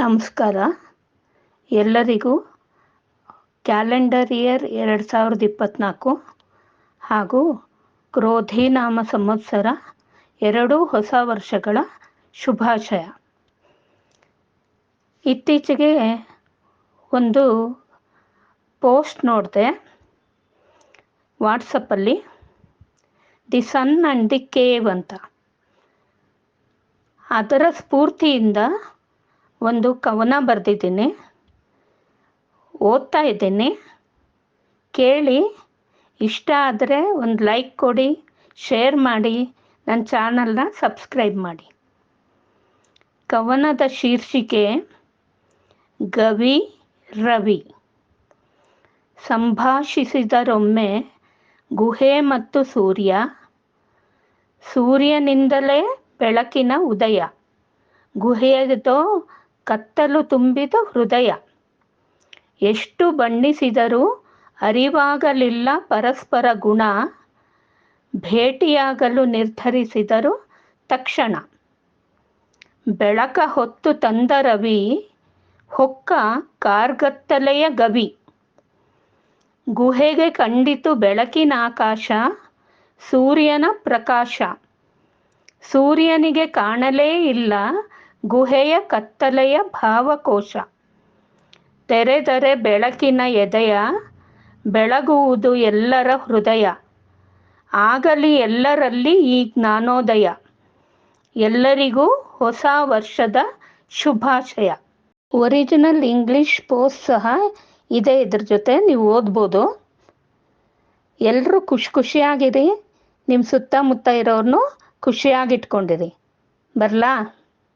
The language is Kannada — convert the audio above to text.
ನಮಸ್ಕಾರ. ಎಲ್ಲರಿಗೂ ಕ್ಯಾಲೆಂಡರ್ ಇಯರ್ ಎರಡು ಸಾವಿರದ ಇಪ್ಪತ್ತ್ನಾಲ್ಕು ಹಾಗೂ ಕ್ರೋಧಿನಾಮ ಸಂವತ್ಸರ ಎರಡೂ ಹೊಸ ವರ್ಷಗಳ ಶುಭಾಶಯ. ಇತ್ತೀಚೆಗೆ ಒಂದು ಪೋಸ್ಟ್ ನೋಡಿದೆ. ವಾಟ್ಸಪ್ಪಲ್ಲಿ the sun and the cave ಅಂತ. ಅದರ ಸ್ಫೂರ್ತಿಯಿಂದ ಒಂದು ಕವನ ಬರೆದಿದ್ದೀನಿ. ಓದ್ತಾ ಇದ್ದೀನಿ. ಕೇಳಿ, ಇಷ್ಟ ಆದರೆ ಒಂದು ಲೈಕ್ ಕೊಡಿ ಶೇರ್ ಮಾಡಿ ನನ್ನ ಚಾನಲ್ನ ಸಬ್ಸ್ಕ್ರೈಬ್ ಮಾಡಿ. ಕವನದ ಶೀರ್ಷಿಕೆ, ಗವಿ, ರವಿ. ಸಂಭಾಷಿಸಿದರೊಮ್ಮೆ ಗುಹೆ ಮತ್ತು ಸೂರ್ಯ. ಸೂರ್ಯನಿಂದಲೇ ಬೆಳಕಿನ ಉದಯ. ಗುಹೆಯದೋ ಕತ್ತಲು ತುಂಬಿದ ಹೃದಯ. ಎಷ್ಟು ಬಣ್ಣಿಸಿದರೂ ಅರಿವಾಗಲಿಲ್ಲ ಪರಸ್ಪರ ಗುಣ. ಭೇಟಿಯಾಗಲು ನಿರ್ಧರಿಸಿದರು ತಕ್ಷಣ. ಬೆಳಕ ಹೊತ್ತು ತಂದ ರವಿ, ಹೊಕ್ಕ ಕಾರ್ಗತ್ತಲೆಯ ಗವಿ. ಗುಹೆಗೆ ಕಂಡಿತು ಬೆಳಕಿನ ಆಕಾಶ, ಸೂರ್ಯನ ಪ್ರಕಾಶ. ಸೂರ್ಯನಿಗೆ ಕಾಣಲೇ ಇಲ್ಲ ಗುಹೆಯ ಕತ್ತಲೆಯ ಭಾವಕೋಶ. ತೆರೆದರೆ ಬೆಳಕಿನ ಎದೆಯ ಬೆಳಗುವುದು ಎಲ್ಲರ ಹೃದಯ. ಆಗಲಿ ಎಲ್ಲರಲ್ಲಿ ಈ ಜ್ಞಾನೋದಯ. ಎಲ್ಲರಿಗೂ ಹೊಸ ವರ್ಷದ ಶುಭಾಶಯ. ಒರಿಜಿನಲ್ ಇಂಗ್ಲಿಷ್ ಪೋಸ್ಟ್ ಸಹ ಇದೆ ಇದ್ರ ಜೊತೆ ನೀವು ಓದ್ಬೋದು. ಎಲ್ಲರೂ ಖುಷಿ ಖುಷಿಯಾಗಿರಿ. ನಿಮ್ಮ ಸುತ್ತಮುತ್ತ ಇರೋರನ್ನು ಖುಷಿಯಾಗಿಟ್ಕೊಂಡಿರಿ. ಬರಲಾ?